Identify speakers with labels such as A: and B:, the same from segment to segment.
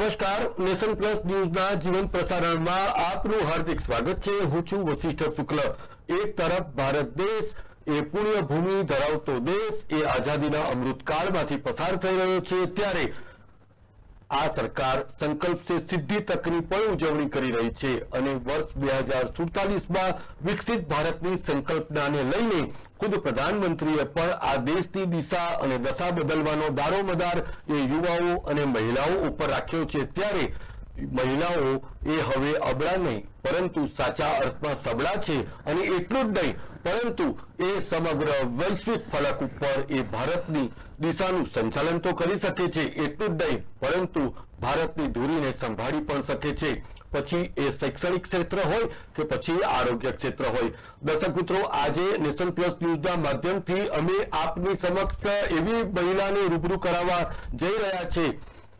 A: નમસ્કાર nation plus ન્યૂઝના જીવન પ્રસારણમાં આપનું હાર્દિક સ્વાગત છે. હું છું વશિષ્ઠ શુક્લ. એક તરફ ભારત દેશ, એ પુણ્ય ભૂમિ ધરાવતો દેશ, એ આઝાદીના અમૃતકાળમાંથી પસાર થઈ રહ્યો છે. ત્યારે આ સરકાર સંકલ્પ સે સિદ્ધિ તકની પણ ઉજવણી કરી રહી છે અને વર્ષ બે હજાર સુડતાલીસમાં વિકસિત ભારતની સંકલ્પનાને લઈને ખુદ પ્રધાનમંત્રીએ પણ આ દેશની દિશા અને દશા બદલવાનો દારોમદાર એ યુવાઓ અને મહિલાઓ ઉપર રાખ્યો છે. ત્યારે મહિલાઓ એ હવે અબળા નહીં, પરંતુ સાચા અર્થમાં સબળા છે અને એટલું જ નહીં પરંતુ એ સમગ્ર વૈશ્વિક ફલક ઉપર એ ભારતની દિશાનું સંચાલન તો કરી શકે છે, એટલું જ નહીં, પરંતુ ભારતની ધૂરીને સંભાળી પણ શકે છે. પછી એ શૈક્ષણિક ક્ષેત્ર હોય કે પછી આરોગ્ય ક્ષેત્ર હોય. દર્શક મિત્રો, આજે નેશન પ્લસ ન્યૂઝના માધ્યમથી અમે આપની સમક્ષ એવી મહિલાને રૂબરૂ કરાવવા જઈ રહ્યા છે.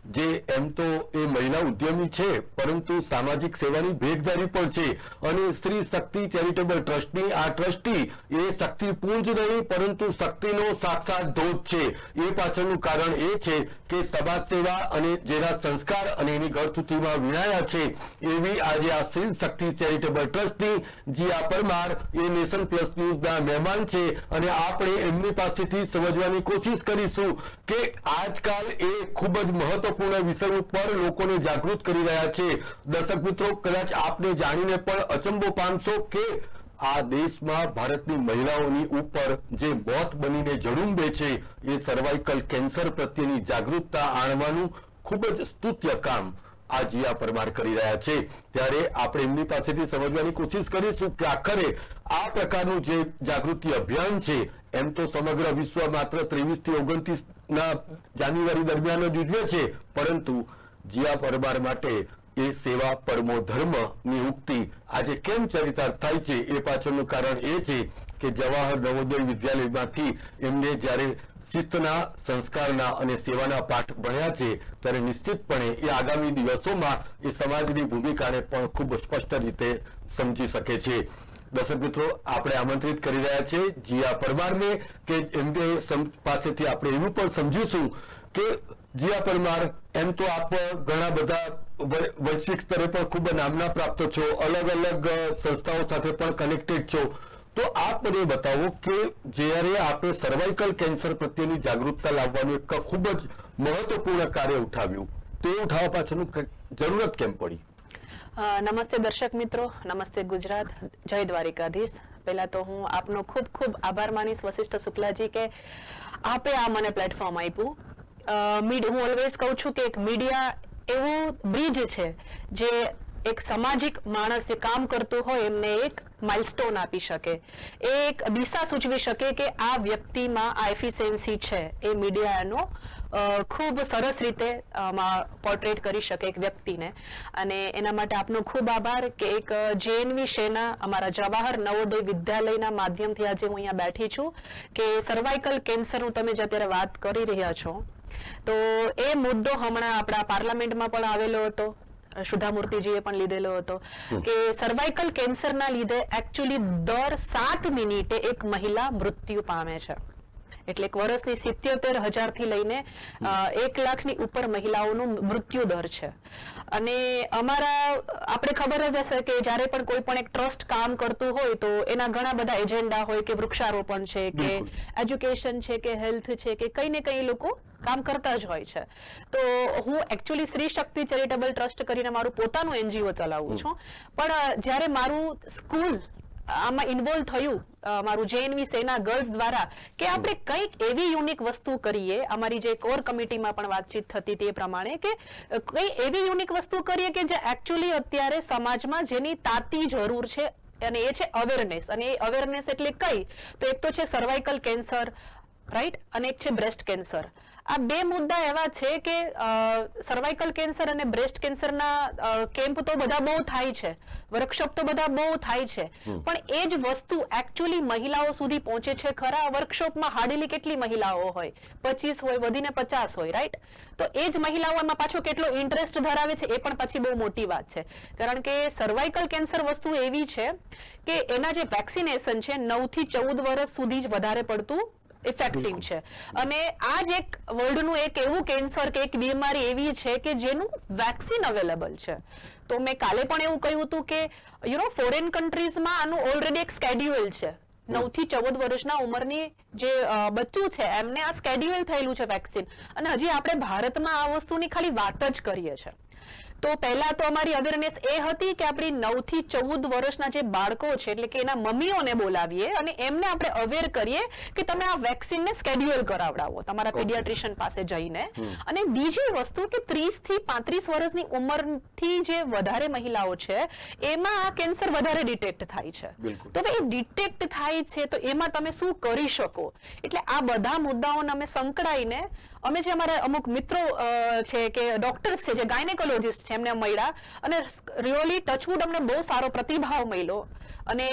A: જે એમ તો એ મહિલા ઉદ્યમી છે, પરંતુ સામાજિક સેવાની ભેગદારી પણ છે. અને સ્ત્રી શક્તિ ચેરિટેબલ ટ્રસ્ટની આ ટ્રસ્ટી એ શક્તિ પૂંજ નહીં, પરંતુ શક્તિનો સાક્ષાત ધોધ છે. એ પાછળનું કારણ એ છે કે સમાજ સેવા અને જેના સંસ્કાર અને એની ઘરસુથીમાં વિણાયા છે, એવી આજે આ સ્ત્રી શક્તિ ચેરિટેબલ ટ્રસ્ટની જીયા પરમાર એ નેશન પ્લસ ન્યૂઝના મહેમાન છે. અને આપણે એમની પાસેથી સમજવાની કોશિશ કરીશું કે આજકાલ એ ખૂબ જ મહત્વપૂર્ણ વિષય ઉપર લોકોને જાગૃત કરી રહ્યા છે. દર્શક મિત્રો, કદાચ આપને જાણીને પણ અચંબો પામશો કે આ દેશમાં ભારતની મહિલાઓની ઉપર જે મોત બનીને જડુંબે છે, એ સર્વાઇકલ કેન્સર પ્રત્યેની જાગૃતતા આણવાનું ખૂબ જ સ્તુત્ય કામ આ જીયા પરમાર કરી રહ્યા છે. ત્યારે આપણે એમની પાસેથી સમજવાની કોશિશ કરીશું કે આખરે આ પ્રકારનું જે જાગૃતિ અભિયાન છે, એમ તો સમગ્ર વિશ્વ માત્ર ત્રેવીસથી ઓગણત્રીસ ના જાન્યુઆરી દરમિયાન જ ઉજવે છે, પરંતુ જીયા પરમાર માટે એ સેવા પરમો ધર્મની ઉક્તિ આજે કેમ ચરિતાર્થ થાય છે એ પાછળનું કારણ એ છે કે જવાહર નવોદય વિદ્યાલયમાંથી એમને જ્યારે શિસ્તના, સંસ્કારના અને સેવાના પાઠ ભણ્યા છે, ત્યારે નિશ્ચિતપણે એ આગામી દિવસોમાં એ સમાજની ભૂમિકાને પણ ખૂબ સ્પષ્ટ રીતે સમજી શકે છે. દર્શક મિત્રો, આપણે આમંત્રિત કરી રહ્યા છે જીયા પરમારને કે એમને પાસેથી આપણે એવું પણ સમજીશું કે જીયા પરમાર, એમ તો આપ ઘણા બધા વૈશ્વિક સ્તરે પણ ખૂબ નામના પ્રાપ્ત છો. અલગ અલગ સંસ્થાઓ સાથે પણ કનેક્ટેડ છો. તો આપ મને બતાવો કે જ્યારે આપણે સર્વાઇકલ કેન્સર પ્રત્યેની જાગૃતતા લાવવાનું એક ખૂબ જ મહત્વપૂર્ણ કાર્ય ઉઠાવ્યું, તે ઉઠાવવા પાછળનું જરૂરત કેમ પડી?
B: નમસ્તે દર્શક મિત્રો. નમસ્તે ગુજરાત. જય દ્વારિકાધીશ. પહેલા તો હું આપનો ખૂબ ખૂબ આભાર માનીશ વશિષ્ઠ શુક્લાજી કે આપે આ મને પ્લેટફોર્મ આપ્યું. હું ઓલવેઝ કહું છું કે એક મીડિયા એવું બ્રિજ છે જે એક સામાજિક માણસ જે કામ કરતું હોય એમને એક માઇલસ્ટોન આપી શકે. એક દિશા સૂચવી શકે કે આ વ્યક્તિમાં આ એફિશિયન્સી છે. એ મીડિયાનો ખૂબ સરસ રીતે પોર્ટ્રેટ કરી શકે એક વ્યક્તિને. અને એના માટે આપનો ખૂબ આભાર કે એક જેએનવી સેના અમારા જવાહર નવોદય વિદ્યાલયના માધ્યમથી આજે હું અહીંયા બેઠી છું કે સર્વાઇકલ કેન્સરનું તમે જે અત્યારે વાત કરી રહ્યા છો તો એ મુદ્દો હમણાં આપણા પાર્લામેન્ટમાં પણ આવેલો હતો સુધામૂર્તિજીએ પણ લીધેલો હતો કે સર્વાઇકલ કેન્સરના લીધે એકચ્યુઅલી દર સાત મિનિટે એક મહિલા મૃત્યુ પામે છે. એટલે એક વર્ષની સિત્યોતેર હજારથી લઈને એક લાખની ઉપર મહિલાઓનું મૃત્યુ દર છે. અને અમારા આપણે ખબર જ હશે કે જ્યારે પણ કોઈ પણ એક ટ્રસ્ટ કામ કરતું હોય તો એના ઘણા બધા એજન્ડા હોય કે વૃક્ષારોપણ છે કે એજ્યુકેશન છે કે હેલ્થ છે કે કંઈ ને કંઈ લોકો કામ કરતા જ હોય છે. તો હું એકચ્યુઅલી સ્ત્રી શક્તિ ચેરિટેબલ ટ્રસ્ટ કરીને મારું પોતાનું એનજીઓ ચલાવું છું. પણ જ્યારે મારું સ્કૂલ આમાં ઇન્વોલ્વ થયું અમારું મારું જેએનવી સેના ગર્લ્સ દ્વારા કે આપણે કંઈક એવી યુનિક વસ્તુ કરીએ, અમારી જે કોર કમિટીમાં પણ વાતચીત થતી તે પ્રમાણે કે કઈ એવી યુનિક વસ્તુ કરીએ કે જે એકચ્યુઅલી અત્યારે સમાજમાં જેની તાતી જરૂર છે અને એ છે અવેરનેસ અને એ અવેરનેસ એટલે કઈ? તો એક તો છે સર્વાઇકલ કેન્સર રાઈટ અને એક છે બ્રેસ્ટ કેન્સર આ બે મુદ્દા એવા છે કે સર્વાઇકલ કેન્સર અને બ્રેસ્ટ કેન્સરના કેમ્પ તો બધા બહુ થાય છે. વર્કશોપ તો બધા બહુ થાય છે. પણ એ જ વસ્તુ એકચ્યુઅલી મહિલાઓ સુધી પહોંચે છે ખરા. વર્કશોપમાં હાર્ડલી કેટલી મહિલાઓ હોય? પચીસ હોય વધીને પચાસ હોય રાઈટ તો એ જ મહિલાઓમાં પાછો કેટલો ઇન્ટરેસ્ટ ધરાવે છે એ પણ પછી બહુ મોટી વાત છે. કારણ કે સર્વાઇકલ કેન્સર વસ્તુ એવી છે કે એના જે વેક્સિનેશન છે નવથી ચૌદ વર્ષ સુધી જ વધારે પડતું ઇફેક્ટિવ છે. અને આ જ એક વર્લ્ડનું એક એવું કેન્સર કે એક બીમારી એવી છે કે જેનું વેક્સિન અવેલેબલ છે. તો મેં કાલે પણ એવું કહ્યું હતું કે યુ નો ફોરેન કન્ટ્રીઝમાં આનું ઓલરેડી એક સ્કેડ્યુઅલ છે. નવથી ચૌદ વર્ષના ઉંમરની જે બચ્ચું છે એમને આ સ્કેડ્યુઅલ થયેલું છે વેક્સિન અને હજી આપણે ભારતમાં આ વસ્તુની ખાલી વાત જ કરીએ છે તો પહેલા તો અમારી અવેરનેસ એ હતી કે આપણી નવથી ચૌદ વર્ષના જે બાળકો છે એટલે કે એના મમ્મીઓને બોલાવીએ અને એમને આપણે અવેર કરીએ કે તમે આ વેક્સિનને સ્કેડ્યુલ કરાવડાવો તમારા પીડિયાટ્રિશિયન પાસે જઈને. અને બીજી વસ્તુ કે 30 થી પાંત્રીસ વર્ષની ઉંમરથી જે વધારે મહિલાઓ છે એમાં આ કેન્સર વધારે ડિટેક્ટ થાય છે. તો ભાઈ ડિટેક્ટ થાય છે તો એમાં તમે શું કરી શકો? એટલે આ બધા મુદ્દાઓને અમે સંકળાઈને અમે જે અમારા અમુક મિત્રો છે કે ડોક્ટર્સ છે જે ગાયનેકોલોજીસ્ટ એમને મળ્યા અને રિયલી ટચવુડ અમને બહુ સારો પ્રતિભાવ મળ્યો. અને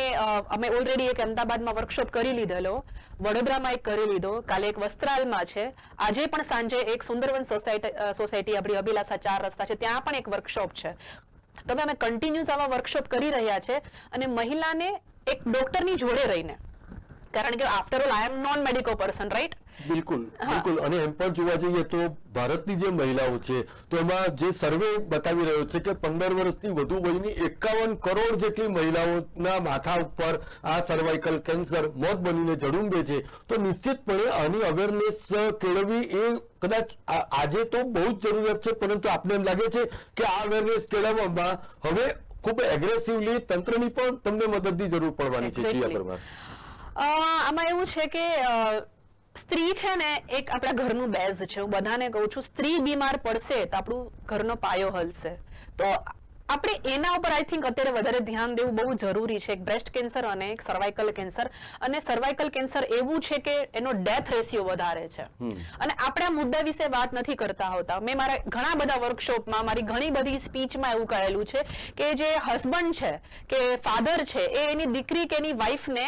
B: અમે ઓલરેડી એક અમદાવાદમાં વર્કશોપ કરી લીધેલો. વડોદરામાં એક કરી લીધો. કાલે એક વસ્ત્રાલમાં છે. આજે પણ સાંજે એક સુંદરવન સોસાયટી સોસાયટી આપણી અભિલાષા ચાર રસ્તા છે. ત્યાં પણ એક વર્કશોપ છે. તો અમે કન્ટિન્યુઅસ આવા વર્કશોપ કરી રહ્યા છે અને મહિલાને એક ડોક્ટરની જોડે રહીને. કારણ કે after all I am non medical person right
A: બિલકુલ બિલકુલ. અને એમ પણ જોવા જઈએ તો ભારતની જે મહિલાઓ છે તો એમાં જે સર્વે બતાવી રહ્યો છે કે પંદર વર્ષથી વધુ વયની એકાવન કરોડ જેટલી મહિલાઓના માથા ઉપર આ સર્વાઇકલ કેન્સર મોત બનીને જડુંબે છે. તો નિશ્ચિતપણે આની અવેરનેસ કેળવવી એ કદાચ આજે તો બહુ જ જરૂરિયાત છે પરંતુ આપને એમ લાગે છે કે આ અવેરનેસ કેળવવામાં હવે ખૂબ એગ્રેસિવલી તંત્રની પણ તમને મદદની જરૂર પડવાની છે.
B: આમાં એવું છે કે સ્ત્રી છે ને, એક આપણા ઘરનું બેઝ છે. હું બધાને કહું છું, સ્ત્રી બીમાર પડશે તો આપણું ઘરનો પાયો હલશે. તો આપણે એના ઉપર આઈ થિંક અત્યારે વધારે ધ્યાન દેવું બહુ જરૂરી છે. એક બ્રેસ્ટ કેન્સર અને એક સર્વાઇકલ કેન્સર અને સર્વાઇકલ કેન્સર એવું છે કે એનો ડેથ રેશિયો વધારે છે. અને આપણે આ મુદ્દા વિશે વાત નથી કરતા હોતા. મેં મારા ઘણા બધા વર્કશોપમાં મારી ઘણી બધી સ્પીચમાં એવું કહેલું છે કે જે હસબન્ડ છે કે ફાધર છે એ એની દીકરી કે એની વાઈફને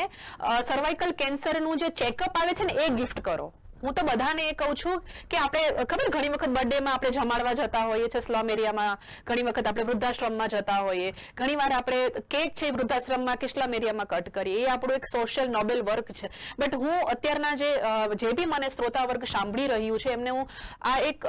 B: સર્વાઇકલ કેન્સરનું જે ચેકઅપ આવે છે ને એ ગિફ્ટ કરો. હું તો બધાને એ કહું છું કે આપણે, ખબર ઘણી વખત બર્થડેમાં આપણે જમાડવા જતા હોઈએ છીએ સ્લમ એરિયામાં ઘણી વખત આપણે વૃદ્ધાશ્રમમાં જતા હોઈએ. ઘણી વાર આપણે કેક છે વૃદ્ધાશ્રમમાં કે સ્લમ એરિયામાં કટ કરીએ. એ આપણું એક સોશિયલ નોબેલ વર્ક છે. બટ હું અત્યારના જે જે બી મને શ્રોતા વર્ગ સાંભળી રહ્યું છે, એમને હું આ એક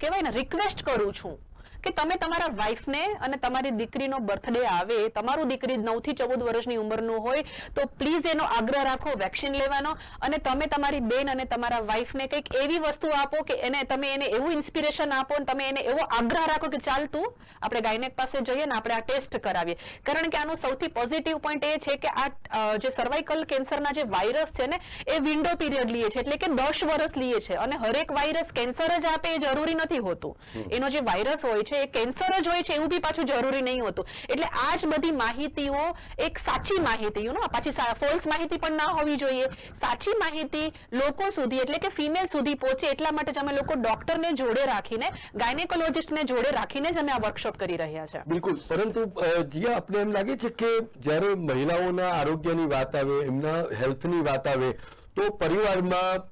B: કહેવાય ને રિક્વેસ્ટ કરું છું. કે તમે તમારા વાઈફને અને તમારી દીકરીનો બર્થડે આવે તમારું દીકરી નવથી ચૌદ વર્ષની ઉંમરનું હોય તો પ્લીઝ એનો આગ્રહ રાખો વેક્સિન લેવાનો અને તમે તમારી બેન અને તમારા વાઈફને કંઈક એવી વસ્તુ આપો કે એને તમે એને એવું ઇન્સ્પિરેશન આપો અને તમે એને એવો આગ્રહ રાખો કે ચાલ તું આપણે ગાયનેક પાસે જઈએ ને આપણે આ ટેસ્ટ કરાવીએ. કારણ કે આનું સૌથી પોઝિટિવ પોઈન્ટ એ છે કે આ જે સર્વાઇકલ કેન્સરના જે વાયરસ છે ને એ વિન્ડો પીરિયડ લીએ છે. એટલે કે દસ વર્ષ લીએ છે. અને હરેક વાયરસ કેન્સર જ આપે એ જરૂરી નથી હોતું. એનો જે વાયરસ હોય છે એ કેન્સર જ હોય છે, એવું બી પાછું જરૂરી નહીં હોતું. એટલે આ જ બધી માહિતીઓ એક સાચી માહિતી યુ નો પાછી ફોલ્સ માહિતી પણ ના હોવી જોઈએ. સાચી માહિતી લોકો સુધી, એટલે કે ફિમેલ સુધી પહોંચે એટલા માટે જ અમે લોકો ડોક્ટરને જોડે રાખીને ગાયનેકોલોજીસ્ટને જોડે રાખીને જ અમે આ વર્કશોપ કરી રહ્યા છે.
A: બિલકુલ. પરંતુ જીયા આપણે એમ લાગે છે કે જ્યારે મહિલાઓના આરોગ્યની વાત આવે, એમના હેલ્થની વાત આવે, તો પરિવારમાં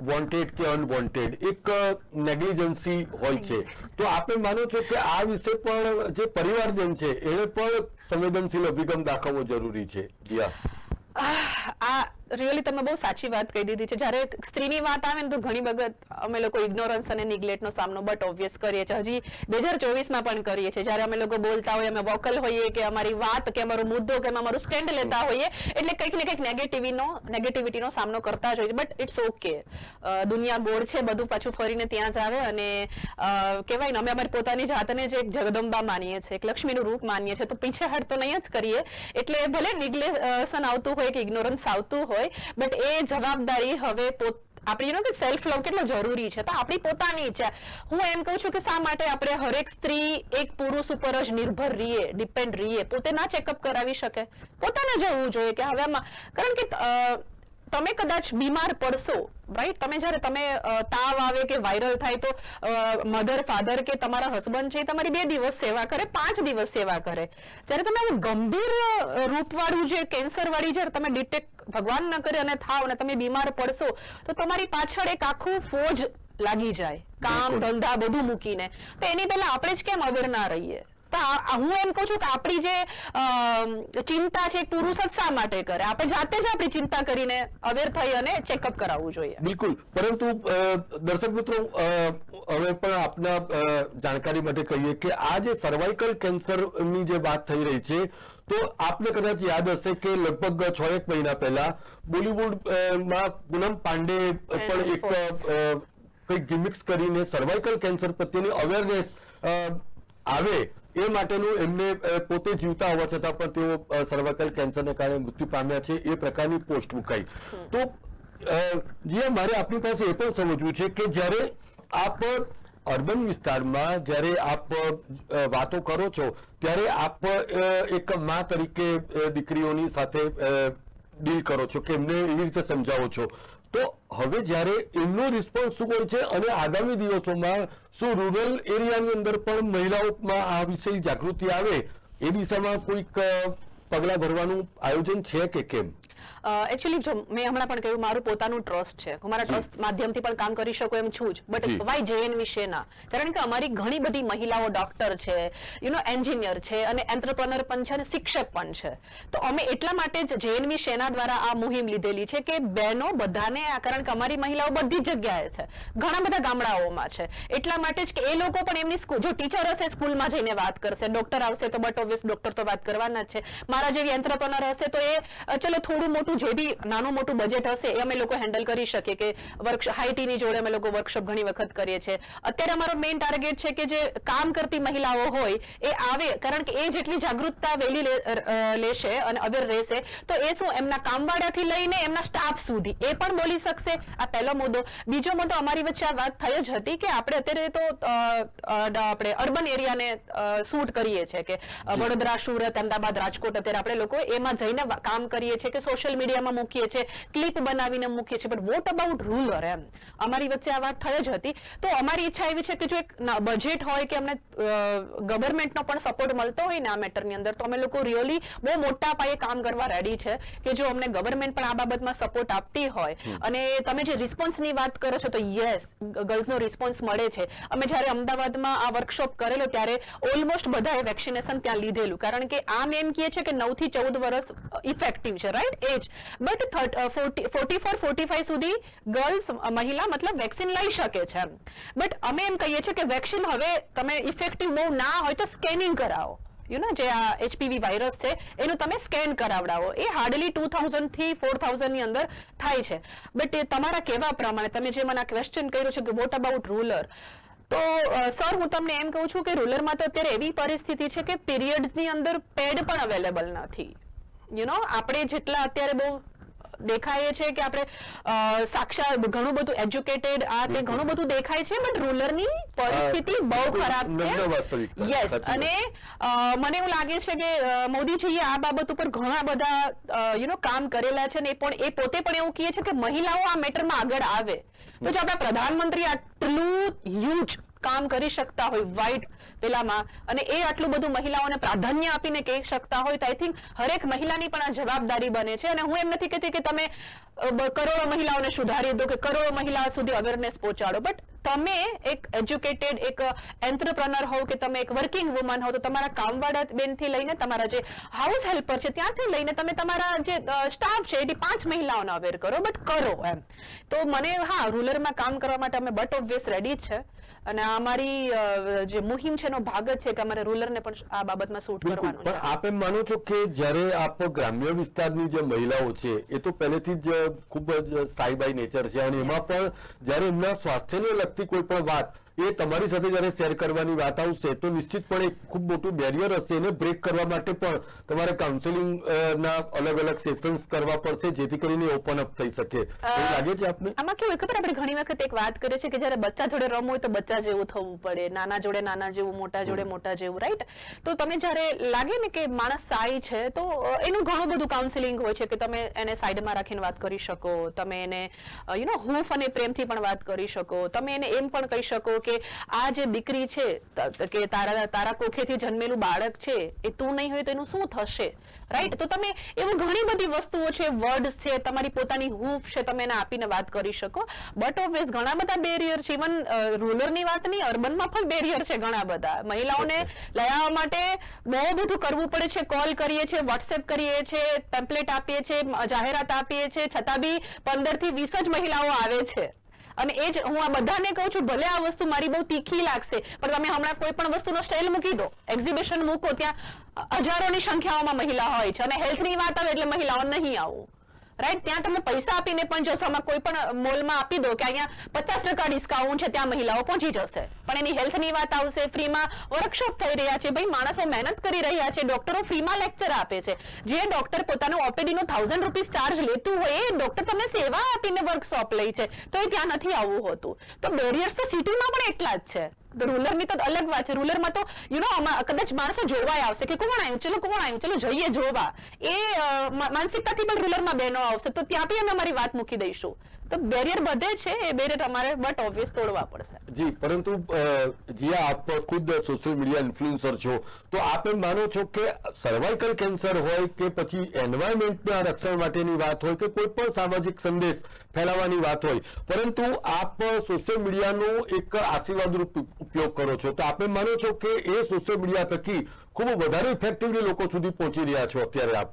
A: વોન્ટેડ કે અનવોન્ટેડ એક નેગ્લિજન્સી હોય છે. તો આપણે માનો છો કે આ વિશે પણ જે પરિવારજન છે એને પણ સંવેદનશીલ અભિગમ દાખવવો જરૂરી છે? જીયા
B: આ રિયલી તમે બહુ સાચી વાત કહી દીધી છે. જ્યારે સ્ત્રીની વાત આવે ને તો ઘણી વખત અમે લોકો ઇગ્નોરન્સ અને નિગ્લેટનો સામનો બટ ઓબ્વિયસ કરીએ છીએ. હજી બે હજાર ચોવીસમાં પણ કરીએ છીએ. જ્યારે અમે લોકો બોલતા હોઈએ, અમે વોકલ હોઈએ કે અમારી વાત કે અમારો મુદ્દો કે અમારું સ્ટેન્ડ લેતા હોઈએ, એટલે કંઈક ને કંઈક નેગેટિવીનો નેગેટિવિટીનો સામનો કરતા જ હોઈએ. બટ ઇટ્સ ઓકે દુનિયા ગોળ છે, બધું પાછું ફરીને ત્યાં જ આવે અને કહેવાય ને, અમે અમારી પોતાની જાતને જે એક જગદંબા માનીએ છીએ, એક લક્ષ્મીનું રૂપ માનીએ છીએ. તો પીછેહટ તો નહીં જ કરીએ. એટલે ભલે નિગ્લેશન આવતું હોય કે ઇગ્નોરન્સ આવતું હોય બટ એ જવાબદારી હવે પોત, આપણી નો કે સેલ્ફ લવ કેટલો જરૂરી છે? તો આપણી પોતાની ઈચ્છા હું એમ કહું છું કે શા માટે આપણે હરેક સ્ત્રી એક પુરુષ ઉપર જ નિર્ભર રહીએ ડિપેન્ડ રહીએ? પોતે ના ચેકઅપ કરાવી શકે? પોતાને જવું જોઈએ કે હવે આમાં, કારણ કે તમે કદાચ બીમાર પડશો રાઈટ તમે જ્યારે તમે તાવ આવે કે વાયરલ થાય તો મધર ફાધર કે તમારા હસબન્ડ છે તમારી બે દિવસ સેવા કરે પાંચ દિવસ સેવા કરે. જ્યારે તમે ગંભીર રૂપવાળું જે કેન્સર વાળી જ્યારે તમે ડિટેક્ટ ભગવાન ન કરે અને થાવ અને તમે બીમાર પડશો તો તમારી પાછળ એક આખું ફોજ લાગી જાય. કામ ધંધા બધું મૂકીને. તો એની પહેલા આપણે જ કેમ અવેર ના રહીએ? તો હું એમ કહું છું કે આપણી જે ચિંતા છે પુરુષ જ શા માટે કરે? આપણે જાતે જ આપણી ચિંતા કરીને અવેર થઈ અને ચેકઅપ કરાવવું જોઈએ.
A: બિલકુલ. પરંતુ દર્શક મિત્રો હવે પણ આપના જાણકારી માટે કહીએ કે આ જે સર્વાઇકલ કેન્સરની જે વાત થઈ રહી છે તો આપને કદાચ યાદ હશે કે લગભગ છ એક મહિના પહેલા બોલિવૂડમાં પૂનમ પાંડે પણ એક અ, કંઈક ગિમિક્સ કરીને સર્વાઇકલ કેન્સર પ્રત્યેની અવેરનેસ આવે એ માટેનું એમને પોતે જીવતા હોવા છતાં પણ તેઓ સર્વાઇકલ કેન્સરને કારણે મૃત્યુ પામ્યા છે એ પ્રકારની પોસ્ટ મુકાઈ. તો જે મારે આપની પાસે એ પણ સમજવું છે કે જ્યારે આપ અર્બન વિસ્તારમાં જ્યારે આપ વાતો કરો છો ત્યારે આપ એક મા તરીકે દીકરીઓની સાથે ડીલ કરો છો કે એમને એવી રીતે સમજાવો છો. તો હવે જ્યારે એમનો રિસ્પોન્સ શું હોય છે અને આગામી દિવસોમાં શું રૂરલ એરિયાની અંદર પણ મહિલાઓમાં આ વિષય જાગૃતિ આવે, એ દિશામાં કોઈક પગલાં ભરવાનું આયોજન છે કે કેમ?
B: એકચ્યુઅલી મેં હમણાં પણ કહ્યું મારું પોતાનું ટ્રસ્ટ છે. હું મારા ટ્રસ્ટ માધ્યમથી પણ કામ કરી શકું એમ છું જ. બટ વાય જેએન વિશે ના? કારણ કે અમારી ઘણી બધી મહિલાઓ ડોક્ટર છે યુ નો એન્જિનિયર છે અને એન્ટરપ્રનર પણ છે અને શિક્ષક પણ છે. તો અમે એટલા માટે જ જેએનવી સેના દ્વારા આ મુહિમ લીધેલી છે કે બહેનો બધાને આ કારણ કે અમારી મહિલાઓ બધી જગ્યાએ છે. ઘણા બધા ગામડાઓમાં છે. એટલા માટે જ કે એ લોકો પણ એમની સ્કૂલ જો ટીચર હશે સ્કૂલમાં જઈને વાત કરશે ડોક્ટર આવશે તો બટ ઓબ્વિયસ ડોક્ટર તો વાત કરવાના જ છે. મારા જેવી એન્ટરપ્રનર હશે તો એ ચલો થોડું મોટું જે બી નાનું મોટું બજેટ હશે એ અમે લોકો હેન્ડલ કરી શકીએ કે વર્કશોપ હાઈટીની જોડે અમે લોકો વર્કશોપ ઘણી વખત કરીએ છીએ. અત્યારે અમારો મેઇન ટાર્ગેટ છે કે જે કામ કરતી મહિલાઓ હોય એ આવે, કારણ કે એ જેટલી જાગૃતતા વહેલી લેશે અને અવેર રહેશે, તો એ શું એમના કામવાળાથી લઈને એમના સ્ટાફ સુધી, એ પણ બોલી શકશે. આ પહેલો મુદ્દો. બીજો મુદ્દો, અમારી વચ્ચે આ વાત થઈ જ હતી કે આપણે અત્યારે તો આપણે અર્બન એરિયાને શૂટ કરીએ છીએ કે વડોદરા, સુરત, અમદાવાદ, રાજકોટ અત્યારે આપણે લોકો એમાં જઈને કામ કરીએ છીએ કે સોશિયલ મીડિયામાં મૂકીએ છીએ ક્લિપ બનાવીને મૂકીએ છીએ બટ વોટ અબાઉટ રૂલર એમ? અમારી વચ્ચે આ વાત થઈ જ હતી. તો અમારી ઈચ્છા એવી છે કે જો એક બજેટ હોય કે અમને ગવર્મેન્ટનો પણ સપોર્ટ મળતો હોય ને આ મેટરની અંદર તો અમે લોકો રિયલી બહુ મોટા પાયે કામ કરવા રેડી છે કે જો અમને ગવર્મેન્ટ પણ આ બાબતમાં સપોર્ટ આપતી હોય. અને તમે જે રિસ્પોન્સની વાત કરો છો તો યસ ગર્લ્સનો રિસ્પોન્સ મળે છે. અમે જ્યારે અમદાવાદમાં આ વર્કશોપ કરેલો ત્યારે ઓલમોસ્ટ બધાએ વેક્સિનેશન ત્યાં લીધેલું. કારણ કે આમ એમ કહે છે કે નવથી ચૌદ વર્ષ ઇફેક્ટિવ છે right age but forty four forty five સુધી ગર્લ્સ મહિલા મતલબ વેક્સિન લઈ શકે છે બટ અમે એમ કહીએ છીએ કે વેક્સિન હવે તમે ઇફેક્ટિવ બહુ ના હોય તો સ્કેનિંગ કરાવો. યુ નો જે આ એચપીવી વાયરસ છે, એનું તમે સ્કેન કરાવડાવો. એ હાર્ડલી ટુ થાઉઝન્ડથી ફોર થાઉઝન્ડની અંદર થાય છે. બટ એ તમારા કહેવા પ્રમાણે, તમે જે મને ક્વેશ્ચન કર્યો છે કે વોટ અબાઉટ રૂલર તો સર હું તમને એમ કહું છું કે રૂલરમાં તો અત્યારે એવી પરિસ્થિતિ છે કે પીરિયડ્સની અંદર પેડ પણ અવેલેબલ નથી. યુ નો આપણે જેટલા અત્યારે બહુ દેખાય છે કે આપણે સાક્ષાત ઘણું બધું એજ્યુકેટેડ આ તે ઘણું બધું દેખાય છે બટ રૂલરની પરિસ્થિતિ બહુ ખરાબ છે. યસ અને મને એવું લાગે છે કે મોદીજીએ આ બાબત ઉપર ઘણા બધા યુ નો કામ કરેલા છે ને પણ એ પોતે પણ એવું કહે છે કે મહિલાઓ આ મેટરમાં આગળ આવે. તો જો આપણા પ્રધાનમંત્રી આટલું હ્યુજ કામ કરી શકતા હોય વાઇટ પેલામાં. અને એ આટલું બધું મહિલાઓને પ્રાધાન્ય આપીને કહી શકતા હોય, તો આઈ થિંક હરેક મહિલાની પણ આ જવાબદારી બને છે. અને હું એમ નથી કહેતી કે તમે કરોડો મહિલાઓને સુધારી દો કે કરોડો મહિલાઓ સુધી અવેરનેસ પહોંચાડો. બટ તમે એક એજ્યુકેટેડ એક એન્ટરપ્રનર હોવ કે તમે એક વર્કિંગ વુમન હો તો તમારા કામવાળા બેનથી લઈને તમારા જે હાઉસ હેલ્પર છે, ત્યાંથી લઈને તમે તમારા જે સ્ટાફ છે એની પાંચ મહિલાઓને અવેર કરો. બટ કરો એમ. તો મને, હા રૂલરમાં કામ કરવા માટે અમે બટ ઓબ્વિયસ રેડી જ છે. અને અમારી જે મુહિમ છે એનો ભાગ જ છે કે અમારે રૂલરને પણ આ બાબતમાં
A: સૂટ
B: કરવાનું
A: પણ આપ એમ માનો છો કે જ્યારે આપ ગ્રામ્ય વિસ્તારની જે મહિલાઓ છે એ તો પહેલેથી જ ખૂબ જ સાઈ બાય નેચર છે. અને એમાં પણ જ્યારે એમના સ્વાસ્થ્યને લગતી કોઈ પણ વાત એ તમારી સાથે જ્યારે શેર કરવાની વાત આવશે તો નિશ્ચિતપણે ખૂબ મોટું બેરિયર હશે એને બ્રેક કરવા માટે પણ તમારે કાઉન્સેલિંગ ના અલગ અલગ સેશન્સ કરવા પડશે જેથી કરીને ઓપન અપ થઈ શકે. એવું લાગે છે આપને?
B: આમાં કેવું ખબર આપણે ઘણી વખત એક વાત કરીએ છીએ કે જ્યારે બચ્ચા જોડે રમવું હોય તો બચ્ચા જેવું થવું પડે નાના જોડે નાના જેવું મોટા જોડે મોટા જેવું રાઈટ તો તમે જ્યારે લાગે ને કે માણસ સાઈ છે તો એનું ઘણું બધું કાઉન્સેલિંગ હોય છે કે તમે એને સાઈડમાં રાખીને વાત કરી શકો તમે એને યુ નો હૂફ અને પ્રેમથી પણ વાત કરી શકો તમે એને એમ પણ કહી શકો કે આ જે દીકરી છે કે તારા તારા કોખેથી જન્મેલું બાળક છે એ તું નહીં હોય તો એનું શું થશે? રાઈટ તો તમે એવું ઘણી બધી વસ્તુઓ છે વર્ડ્સ છે તમારી પોતાની હૂફ છે તમે એને આપીને વાત કરી શકો. બટ ઓબ્વિયસ ઘણા બધા બેરિયર છે. ઇવન રૂરલની વાત નહીં અર્બનમાં પણ બેરિયર છે ઘણા બધા. મહિલાઓને લઈ આવવા માટે બહુ બધું કરવું પડે છે કોલ કરીએ છીએ વોટ્સએપ કરીએ છીએ ટેમ્પલેટ આપીએ છીએ જાહેરાત આપીએ છીએ છતાં બી પંદરથી વીસ જ મહિલાઓ આવે છે. અને એ જ હું આ બધાને કહું છું, ભલે આ વસ્તુ મારી બહુ તીખી લાગશે, પણ તમે હમણાં કોઈ પણ વસ્તુનો સ્ટેલ મૂકી દો. એક્ઝિબિશન મૂકો, ત્યાં હજારોની સંખ્યાઓમાં મહિલા હોય છે અને હેલ્થની વાત આવે એટલે મહિલાઓ નહીં આવું. રાઈટ ત્યાં તમે પૈસા આપીને પણ જો સમા કોઈ પણ મોલમાં આપી દો કે અહીંયા પચાસ ટકા ડિસ્કાઉન્ટ છે, ત્યાં મહિલાઓ પહોંચી જશે. પણ એની હેલ્થની વાત આવશે, ફ્રીમાં વર્કશોપ થઈ રહ્યા છે. ભાઈ, માણસો મહેનત કરી રહ્યા છે ડોક્ટરો ફ્રીમાં લેક્ચર આપે છે. જે ડોક્ટર પોતાનું ઓપીડીનો થાઉઝન્ડ રૂપીસ ચાર્જ લેતું હોય, એ ડોક્ટર તમને સેવા આપીને વર્કશોપ લે છે. તો એ ત્યાં નથી આવવું હોતું. તો બેરિયર્સ તો સિટીમાં પણ એટલા જ છે. રૂલરની તો અલગ વાત છે. રૂલરમાં તો યુ નો કદાચ માણસો જોડવાય આવશે કે કોણ આવ્યું ચલો, કોણ આવ્યું ચલો, જઈએ, જોવા. એ માનસિકતાથી પણ રૂલરમાં બહેનો આવશે. તો ત્યાં બી અમે અમારી વાત મૂકી દઈશું. તો બેરિયર બધે છે, એ બેરિયર તમારે બટ ઓબ્વિયસ તોડવા પડશે.
A: જી, પરંતુ જીયા, આપ ખુદ સોશિયલ મીડિયા ઇન્ફ્લુએન્સર છો, તો આપ માનો છો કે સર્વાઇકલ કેન્સર હોય કે પછી એન્વાયરમેન્ટના રક્ષણ માટેની વાત હોય કે કોઈ પણ સામાજિક સંદેશ ફેલાવવાની વાત હોય, પરંતુ આપ સોશિયલ મીડિયાનો એક આશીર્વાદ રૂપ ઉપયોગ કરો છો. તો આપ માનો છો કે એ સોશિયલ મીડિયા થકી ખૂબ વધારે ઇફેક્ટિવલી લોકો સુધી પહોંચી રહ્યા છો અત્યારે આપ?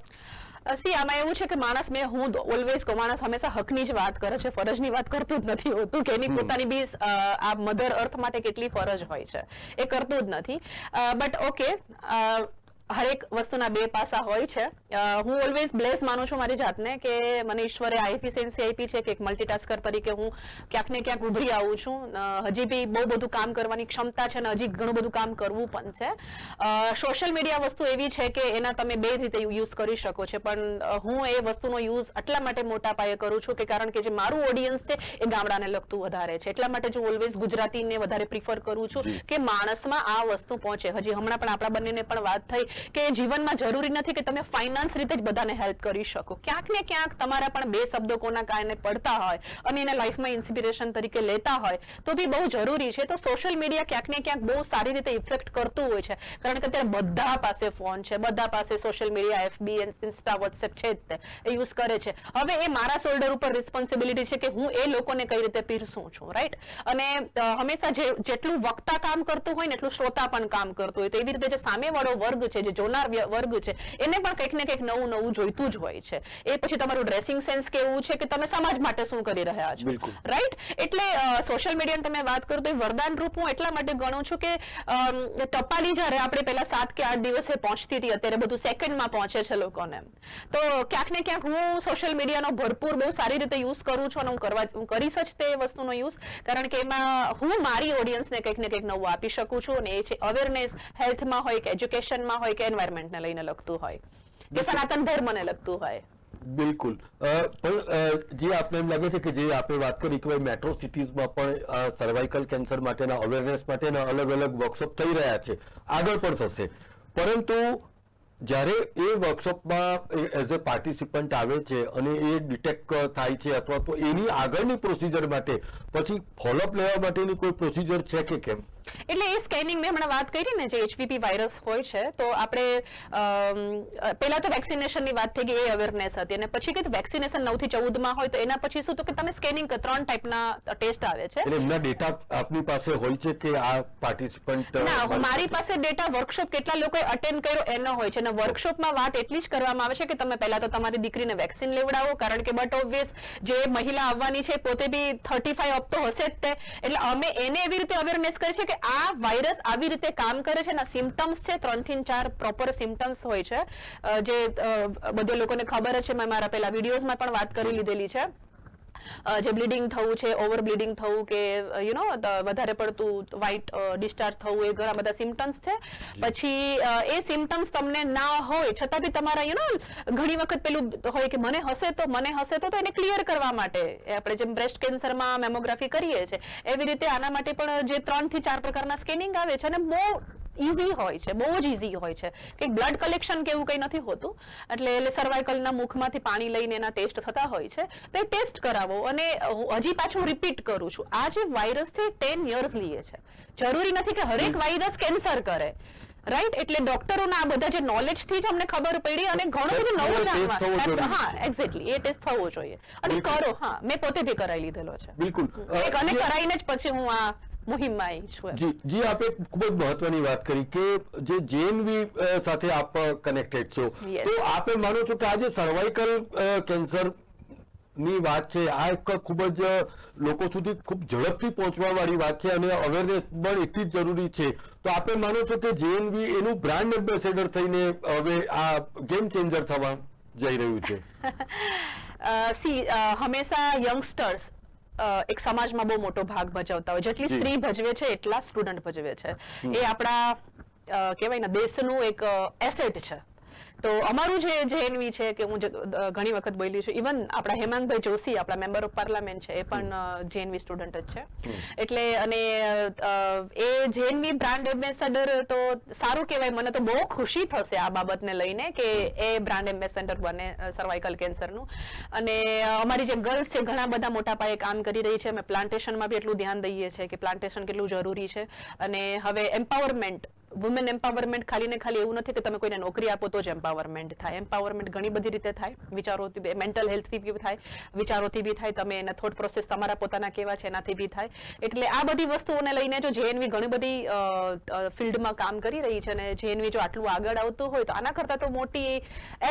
B: સી આમાં એવું છે કે માણસ મેં હું ઓલવેઝ કહું માણસ હંમેશા હકની જ વાત કરે છે ફરજની વાત કરતું જ નથી હોતું કે એની પોતાની બી આ મધર અર્થ માટે કેટલી ફરજ હોય છે. એ કરતું જ નથી. બટ ઓકે હરેક વસ્તુના બે પાસા હોય છે. હું ઓલવેઝ બ્લેસ માનું છું મારી જાતને કે મને ઈશ્વરે આ એફિશિયન્સી આપી છે કે એક મલ્ટીટાસ્કર તરીકે હું ક્યાંક ને ક્યાંક ઉભરી આવું છું. હજી બી બહુ બધું કામ કરવાની ક્ષમતા છે અને હજી ઘણું બધું કામ કરવું પણ છે. સોશિયલ મીડિયા વસ્તુ એવી છે કે એના તમે બે રીતે યુઝ કરી શકો છો. પણ હું એ વસ્તુનો યુઝ એટલા માટે મોટા પાયે કરું છું કે કારણ કે જે મારું ઓડિયન્સ છે એ ગામડાને લગતું વધારે છે. એટલા માટે જો ઓલવેઝ ગુજરાતીને વધારે પ્રિફર કરું છું કે માણસમાં આ વસ્તુ પહોંચે. હજી હમણાં પણ આપણા બંનેને પણ વાત થઈ કે જીવનમાં જરૂરી નથી કે તમે ફાઇનાન્સ રીતે જ બધાને હેલ્પ કરી શકો. ક્યાંક ને ક્યાંક તમારા પણ બે શબ્દો કોના કારણે પડતા હોય અને એને લાઈફમાં ઇન્સ્પિરેશન તરીકે લેતા હોય, તો બી બહુ જરૂરી છે. તો સોશિયલ મીડિયા ક્યાંક ને ક્યાંક બહુ સારી રીતે ઇફેક્ટ કરતું હોય છે. કારણ કે અત્યારે બધા પાસે ફોન છે, બધા પાસે social media FB Insta WhatsApp છે જ તે યુઝ કરે છે. હવે એ મારા શોલ્ડર ઉપર રિસ્પોન્સિબિલિટી છે કે હું એ લોકોને કઈ રીતે પીરસું છું રાઈટ અને હંમેશા જેટલું વક્તા કામ કરતું હોય ને એટલું શ્રોતા પણ કામ કરતું હોય. તો એવી રીતે જે સામેવાળો વર્ગ છે જે જોનાર વર્ગ છે એને પણ કંઈક ને કંઈક નવું નવું જોઈતું જ હોય છે. એ પછી તમારું ડ્રેસિંગ સેન્સ કેવું છે કે તમે સમાજ માટે શું કરી રહ્યા છો? રાઈટ એટલે સોશિયલ મીડિયા તમે વાત કરો તો એ વરદાન રૂપ હું એટલા માટે ગણું છું કે ટપાલી જ્યારે આપણે પહેલા સાત કે આઠ દિવસે પહોંચતી હતી અત્યારે બધું સેકન્ડમાં પહોંચે છે લોકોને. તો ક્યાંક ને ક્યાંક હું સોશિયલ મીડિયાનો ભરપૂર બહુ સારી રીતે યુઝ કરું છું અને હું કરવા હું કરીશ જ તે વસ્તુનો યુઝ કારણ કે એમાં હું મારી ઓડિયન્સને કંઈક ને કંઈક નવું આપી શકું છું અને એ છે અવેરનેસ હેલ્થમાં હોય કે એજ્યુકેશનમાં હોય કે એન્વાયરમેન્ટને લઈને લગતું હોય કે સનાતન ધર્મને લગતું હોય.
A: બિલકુલ. પણ જે આપને એમ લાગે છે કે જે આપણે વાત કરી કે ભાઈ મેટ્રો સિટીઝમાં પણ સર્વાઇકલ કેન્સર માટેના અવેરનેસ માટેના અલગ અલગ વર્કશોપ થઈ રહ્યા છે. આગળ પણ થશે. પરંતુ જ્યારે એ વર્કશોપમાં એઝ અ પાર્ટિસિપન્ટ આવે છે અને એ ડિટેક્ટ થાય છે અથવા તો એની આગળની પ્રોસિજર માટે પછી ફોલોઅપ લેવા માટેની કોઈ પ્રોસિજર છે કે કેમ?
B: એટલે એ સ્કેનિંગ મેં હમણાં વાત કરી ને જે એચપીપી વાયરસ હોય છે તો આપણે પહેલા તો વેક્સિનેશનની વાત થઈ ગઈ એ અવેરનેસ હતી. અને પછી કે વેક્સિનેશન નવથી ચૌદમાં હોય તો એના પછી શું તો કે તમે સ્કેનિંગ ત્રણ ટાઈપના ટેસ્ટ આવે છે.
A: એટલે એમના ડેટા આપની પાસે હોય છે કે આ પાર્ટિસિપન્ટ
B: ના મારી પાસે? ડેટા વર્કશોપ કેટલા લોકોએ અટેન્ડ કર્યો એનો હોય છે. અને વર્કશોપમાં વાત એટલી જ કરવામાં આવે છે કે તમે પહેલા તો તમારી દીકરીને વેક્સિન લેવડાવો કારણ કે બટ ઓબ્વિયસ જે મહિલા આવવાની છે પોતે બી થર્ટી ફાઈવ અપ તો હશે જ તે. એટલે અમે એને એવી રીતે અવેરનેસ કરી છે કે આ વાયરસ આવી રીતે કામ કરે છે એના સિમ્ટમ્સ છે ત્રણથી ચાર પ્રોપર સિમ્ટમ્સ હોય છે. જે બધે લોકોને ખબર છે. મેં મારા પેલા વિડીયોઝમાં પણ વાત કરી લીધેલી છે. જે બ્લીડિંગ થવું છે ઓવર બ્લીડિંગ થવું કે યુ નો વધારે પડતું વ્હાઇટ ડિસ્ચાર્જ થવું એ ઘણા બધા સિમ્ટમ્સ છે. પછી એ સિમ્ટમ્સ તમને ના હોય છતાં બી તમારા યુ નો ઘણી વખત પેલું હોય કે મને હશે તો મને હશે તો તો એને ક્લિયર કરવા માટે આપણે જેમ બ્રેસ્ટ કેન્સરમાં મેમોગ્રાફી કરીએ છીએ એવી રીતે આના માટે પણ જે ત્રણથી ચાર પ્રકારના સ્કેનિંગ આવે છે અને બહુ ઇઝી હોય છે બહુ જ ઇઝી હોય છે. કે બ્લડ કલેક્શન કે એવું કંઈ નથી હોતું. એટલે એટલે સર્વાઇકલના મુખમાંથી પાણી લઈને એના ટેસ્ટ થતા હોય છે. તો એ ટેસ્ટ કરાવો અને હજી પાછું રિપીટ કરું છું. આ જે વાયરસ છે ટેન યર્સ લીએ છે. જરૂરી નથી કે હરેક વાયરસ કેન્સર કરે. રાઈટ એટલે ડોક્ટરોના આ બધા જે નોલેજથી જ અમને ખબર પડી અને ઘણું બધું નવું જાણવા. હા. એક્ઝેક્ટલી એ ટેસ્ટ થવો જોઈએ. અને કરો હા. મેં પોતે બી કરાવી લીધેલો છે.
A: બિલકુલ.
B: અને કરાવીને જ પછી હું આ મુહિમમાં આવી છું
A: જી જી આપે ખૂબ જ મહત્વની વાત કરી કે જે જેએનવી સાથે આપ કનેક્ટેડ છો. તો આપે માનો છો કે આજે સર્વાઇકલ કેન્સરની વાત છે આ એક ખૂબ જ લોકો સુધી ખૂબ ઝડપથી પહોંચવા વાળી વાત છે અને અવેરનેસ પણ એટલી જ જરૂરી છે. તો આપે માનો છો કે જેએનવી એનું બ્રાન્ડ એમ્બેસેડર થઈને હવે આ ગેમ ચેન્જર થવા જઈ રહ્યું છે?
B: સી હંમેશા યંગસ્ટર્સ એક સમાજમાં બહુ મોટો ભાગ ભજવતા હોય. જેટલી સ્ત્રી ભજવે છે એટલા સ્ટુડન્ટ ભજવે છે. એ આપણા કહેવાય ને દેશનું એક એસેટ છે. તો અમારું જે જેએનવી છે કે હું ઘણી વખત બોલી છું ઇવન આપણા હેમાંગભાઈ જોશી આપણા મેમ્બર ઓફ પાર્લામેન્ટ છે એ પણ જેએનવી સ્ટુડન્ટ જ છે. એટલે અને એ જેએનવી બ્રાન્ડ એમ્બેસેડર તો સારું કહેવાય મને તો બહુ ખુશી થશે આ બાબતને લઈને કે એ બ્રાન્ડ એમ્બેસેડર બને સર્વાઇકલ કેન્સરનું અને અમારી જે ગર્લ્સ છે ઘણા બધા મોટા પાયે કામ કરી રહી છે અમે પ્લાન્ટેશનમાં બી એટલું ધ્યાન દઈએ છીએ કે પ્લાન્ટેશન કેટલું જરૂરી છે. અને હવે એમ્પાવરમેન્ટ વુમેન એમ્પાવરમેન્ટ ખાલી ને ખાલી એવું નથી કે તમે કોઈને નોકરી આપો તો જ એમ્પાવરમેન્ટ થાય. એમ્પાવરમેન્ટ ઘણી બધી રીતે થાય. વિચારોથી મેન્ટલ હેલ્થથી બી થાય. વિચારોથી બી થાય. તમે એના થોટ પ્રોસેસ તમારા પોતાના કેવા છે એનાથી બી થાય. એટલે આ બધી વસ્તુઓને લઈને જો જેએનવી ઘણી બધી ફિલ્ડમાં કામ કરી રહી છે અને જેએનવી જો આટલું આગળ આવતું હોય તો આના કરતાં તો મોટી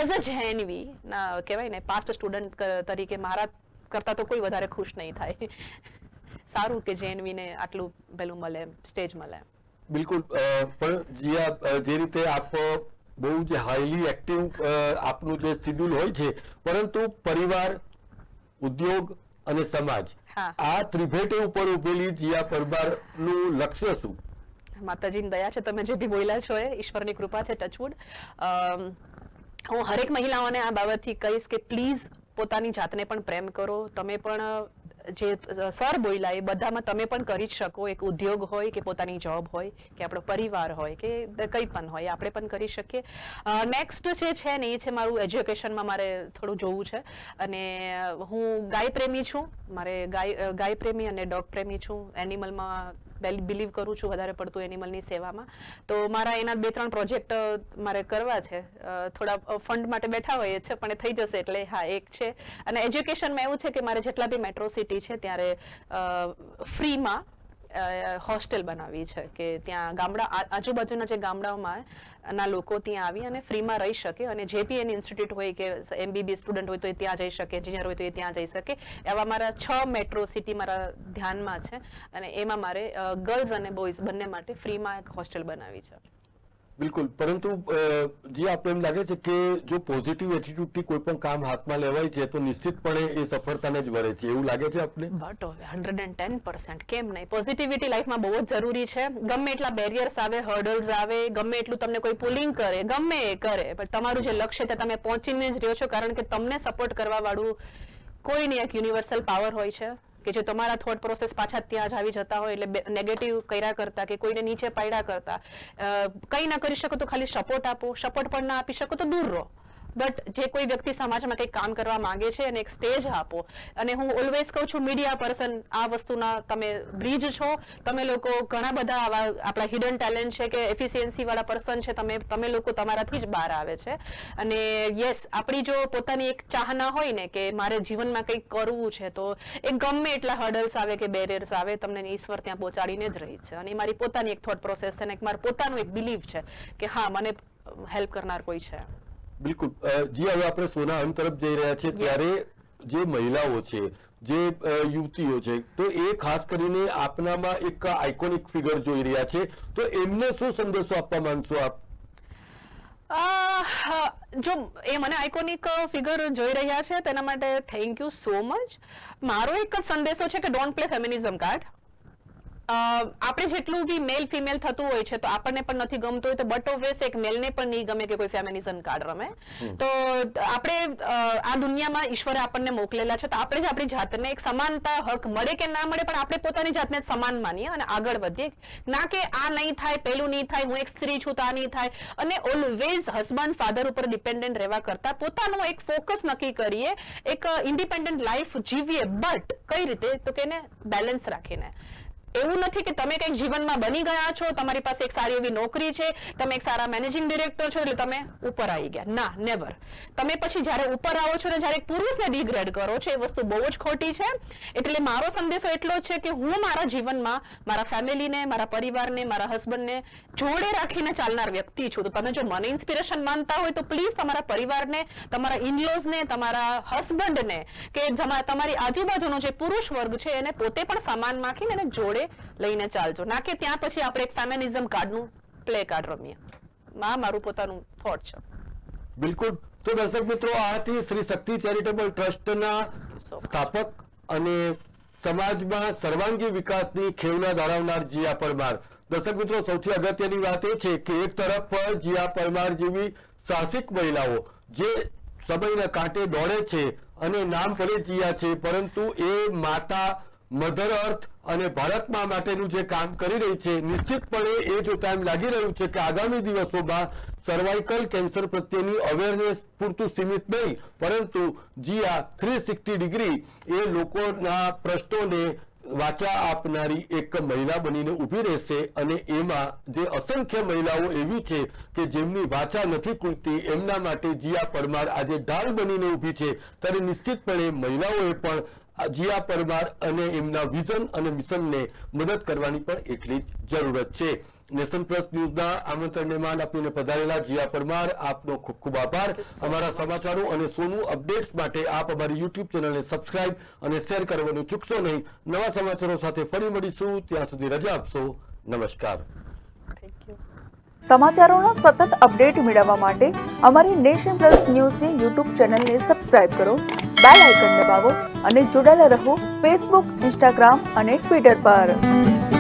B: એઝ અ જેએનવી ના, કહેવાય ને પાસ્ટ સ્ટુડન્ટ તરીકે મારા કરતાં તો કોઈ વધારે ખુશ નહીં થાય. સારું કે જેએનવીને આટલું પેલું મળે સ્ટેજ મળે.
A: બિલકુલ પણ જે રીતે આપ બહુ જ હાઈલી એક્ટિવ આપનું જે શિડ્યુલ હોય છે પરંતુ પરિવાર ઉદ્યોગ અને સમાજ આ ત્રિભેટે ઉપર ઉભેલી જીયા પરમારનું લક્ષ્ય શું?
B: માતાજીની દયા છે તમે જે બી બોલ્યા છો એ ઈશ્વરની કૃપા છે ટચવુડ હું હરેક મહિલાઓને આ બાબતથી કહીશ કે પ્લીઝ પોતાની જાતને પણ પ્રેમ કરો. તમે પણ જે સર બોલ્યા એ બધામાં તમે પણ કરી જ શકો. એક ઉદ્યોગ હોય કે પોતાની જોબ હોય કે આપણો પરિવાર હોય કે કંઈ પણ હોય, આપણે પણ કરી શકીએ. નેક્સ્ટ જે છે ને એ છે મારું એજ્યુકેશનમાં મારે થોડું જોવું છે. અને હું ગાય પ્રેમી છું. મારે ગાય ગાય પ્રેમી અને ડોગ પ્રેમી છું એનિમલમાં બિલીવ કરું છું વધારે પડતું એનિમલની સેવામાં. તો મારા એના બે ત્રણ પ્રોજેક્ટ મારે કરવા છે. થોડા ફંડ માટે બેઠા હોઈએ છે, પણ એ થઈ જશે એટલે હા, એક છે. અને એજ્યુકેશનમાં એવું છે કે મારે જેટલા બી મેટ્રો સિટી છે, ત્યારે ફ્રીમાં હોસ્ટેલ બનાવી છે કે ત્યાં ગામડા આજુબાજુના જે ગામડાઓમાં ના લોકો ત્યાં આવી અને ફ્રીમાં રહી શકે અને જે બી એની ઇન્સ્ટિટ્યૂટ હોય કે એમબીબી સ્ટુડન્ટ હોય તો એ ત્યાં જઈ શકે, એન્જિનિયર હોય તો એ ત્યાં જઈ શકે. એવા મારા છ મેટ્રો સિટી મારા ધ્યાનમાં છે અને એમાં મારે ગર્લ્સ અને બોયઝ બંને માટે ફ્રીમાં એક હોસ્ટેલ બનાવી છે.
A: બિલકુલ. પરંતુ જે આપણે એમ લાગે છે કે જો પોઝિટિવ એટીટ્યુડથી કોઈ પણ કામ હાથમાં લેવાય છે, તો નિશ્ચિતપણે એ સફળતાને જ વરે છે. એવું લાગે છે આપને?
B: But hundred and ten percent કેમ નહીં? પોઝિટિવિટી લાઈફમાં બહુ જ જરૂરી છે. ગમે એટલા બેરિયર્સ આવે હર્ડલ્સ આવે, ગમે એટલું તમને કોઈ પુલિંગ કરે, ગમે એ કરે, પણ તમારું જે લક્ષ્ય છે તમે પહોંચીને જ રહ્યો છો, કારણ કે તમને સપોર્ટ કરવા વાળું કોઈ નહીં, એક યુનિવર્સલ પાવર હોય છે. કે જે તમારા થોટ પ્રોસેસ પાછા ત્યાં જ આવી જતા હોય એટલે નેગેટિવ કર્યા કરતા કે કોઈને નીચે પાડ્યા કરતા કંઈ ના કરી શકો તો ખાલી સપોર્ટ આપો સપોર્ટ પણ ના આપી શકો તો દૂર રહો. બટ જે કોઈ વ્યક્તિ સમાજમાં કંઈક કામ કરવા માંગે છે અને એક સ્ટેજ આપો, અને હું ઓલવેઝ કહું છું મીડિયા પર્સન આ વસ્તુના તમે બ્રિજ છો. તમે લોકો ઘણા બધા આવા આપણા હિડન ટેલેન્ટ છે કે એફિશિયન્સી વાળા પર્સન છે. તમે તમે લોકો તમારાથી જ બહાર આવે છે. અને યસ આપણી જો પોતાની એક ચાહના હોય ને કે મારે જીવનમાં કંઈક કરવું છે, તો એ ગમે એટલા હર્ડલ્સ આવે કે બેરિયર્સ આવે, તમને ઈશ્વર ત્યાં પહોંચાડીને જ રહી છે. અને એ મારી પોતાની એક થોટ પ્રોસેસ છે અને મારું પોતાનું એક બિલીફ છે કે હા, મને હેલ્પ કરનાર કોઈ છે.
A: બિલકુલ. જી હવે આપણે સોના અંત તરફ જઈ રહ્યા છીએ ત્યારે જે મહિલાઓ છે જે યુવતીઓ છે તો એ ખાસ કરીને આપનામાં એક આઇકોનિક ફિગર જોઈ રહ્યા છે. તો એમને શું સંદેશો આપવા માંગશો આપ?
B: જો એ મને આઇકોનિક ફિગર જોઈ રહ્યા છે તેના માટે થેન્ક યુ સો મચ મારો એક જ સંદેશો છે કે ડોન્ટ પ્લે ફેમિનિઝમ કાર્ડ આપણે જેટલું બી મેલ ફિમેલ થતું હોય છે તો આપણને પણ નથી ગમતું હોય તો બટ ઓબ્વિયસ એક મેલને પણ નહીં ગમે કે કોઈ ફેમિનિઝમ કાર્ડ રમે. તો આપણે આ દુનિયામાં ઈશ્વરે આપણને મોકલેલા છે તો આપણે જ આપણી જાતને એક સમાનતા હક મળે કે ના મળે પણ આપણે પોતાની જાતને સમાન માનીએ અને આગળ વધીએ. ના કે આ નહીં થાય પેલું નહીં થાય હું એક સ્ત્રી છું તો આ નહીં થાય. અને ઓલવેઝ હસબન્ડ ફાધર ઉપર ડિપેન્ડન્ટ રહેવા કરતા પોતાનો એક ફોકસ નક્કી કરીએ એક ઇન્ડિપેન્ડન્ટ લાઈફ જીવીએ. બટ કઈ રીતે? તો કે એને બેલેન્સ રાખીને. એવું નથી કે તમે કંઈક જીવનમાં બની ગયા છો, તમારી પાસે એક સારી એવી નોકરી છે, તમે એક સારા મેનેજિંગ ડિરેક્ટર છો, એટલે તમે ઉપર આવી ગયા. ના, નેવર. તમે પછી જ્યારે ઉપર આવો છો ને જ્યારે પુરુષને ડિગ્રેડ કરો છો, એ વસ્તુ બહુ જ ખોટી છે. એટલે મારો સંદેશો એટલો છે કે હું મારા જીવનમાં મારા ફેમિલીને, મારા પરિવારને, મારા હસબન્ડને જોડે રાખીને ચાલનાર વ્યક્તિ છું. તો તમે જો મને ઇન્સ્પિરેશન માનતા હોય તો પ્લીઝ તમારા પરિવારને, તમારા ઇનલોઝને તમારા હસબન્ડને કે તમારી આજુબાજુનો જે પુરુષ વર્ગ છે, એને પોતે પણ સમાન માખીને એને જોડે લઈને ચાલજો. ના કે ત્યાં પછી આપણે એક ફેમિનિઝમ કાર્ડનું પ્લે કાર્ડ રમીએ. આ મારું પોતાનું થોટ છે.
A: બિલકુલ. તો દર્શક મિત્રો આ હતી શ્રી શક્તિ ચેરિટેબલ ટ્રસ્ટના સ્થાપક અને સમાજમાં સર્વાંગી વિકાસની ખેવના ધરાવનાર જીયા પરમાર. દર્શક મિત્રો સૌથી અગત્યની વાત એ છે કે એક તરફ જીયા પરમાર જેવી સાહસિક મહિલાઓ જે સમયના કાંટે દોડે છે અને નામ ફરી જીયા છે પરંતુ એ માતા મધર અર્થ અને ભારતમાં માટેનું જે કામ કરી રહી છે, નિશ્ચિતપણે એ જોતા એમ લાગી રહ્યું છે કે આગામી દિવસોમાં સર્વાઇકલ કેન્સર પ્રત્યેની અવેરનેસ પૂરતું સીમિત નહીં, પરંતુ જીયા થ્રી સિક્સટી ડિગ્રી એ લોકોના પ્રશ્નોને વાચા આપનારી એક મહિલા બનીને ઊભી રહેશે અને એમાં જે અસંખ્ય મહિલાઓ એવી છે કે જેમની વાચા નથી ખૂલતી એમના માટે જીયા પરમાર આજે ઢાલ બનીને ઊભી છે. ત્યારે નિશ્ચિતપણે મહિલાઓએ પણ જીયા પરમાર અને એમના વિઝન અને મિશનને મદદ કરવાની પણ એટલી જ જરૂરત છે. નેશન પ્લસ ન્યૂઝના આમંત્રણને માન આપીને પધારેલા જીયા પરમાર આપનો ખૂબ ખૂબ આભાર. અમારા સમાચારો અને સોનું અપડેટ્સ માટે આપ અમારી યુટ્યુબ ચેનલને સબસ્ક્રાઇબ અને શેર કરવાનું ચૂકશો નહીં. નવા સમાચારો સાથે ફરી મળીશું. ત્યાં સુધી રજા આપશો. નમસ્કાર.
B: થેન્ક યુ
C: સમાચારોના સતત અપડેટ મેળવવા માટે અમારી નેશન પ્લસ ન્યૂઝની યુટ્યુબ ચેનલને સબસ્ક્રાઇબ કરો, બેલ આઇકન દબાવો અને જોડાયેલા રહો ફેસબુક, ઇન્સ્ટાગ્રામ અને ટ્વિટર પર.